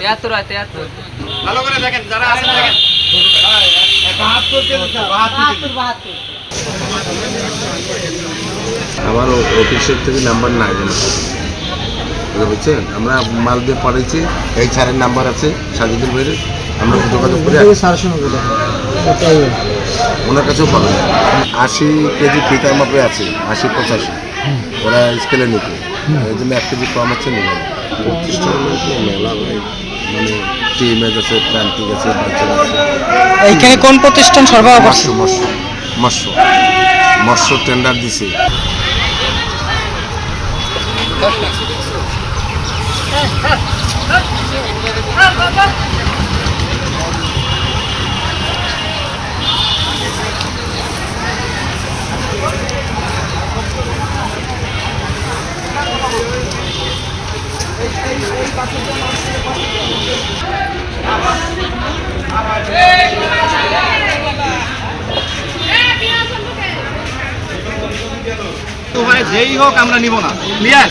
তিয়াত্তর হয় তিয়াত্তর। ভালো করে দেখেন যারা আছেন দেখেন। আমার অফিসের থেকে নাম্বার নাই জানো। বুঝতে পারছেন? আমরা মাল দিয়ে পাঠাইছি এই স্যারের নাম্বার আছে সাজিদুল ভাইয়ের। আমরা যোগাযোগ করে ওনার কাছেও পাবেন। আশি কেজি ফিতার মাপে আছে আশি পঁচাশি। ওরা স্কেলে নিতে। এই জন্য এক কেজি কম আছে নেবেন প্রতিষ্ঠান মেলা ভাই মানে টিমেজ আছে প্রান্তিক আছে বাচ্চা আছে এইখানে কোন প্রতিষ্ঠান সরবরাহ করছে মৎস্য মৎস্য মৎস্য টেন্ডার দিছে তো ভাই যেই হোক আমরা নিব না। ক্লিয়ার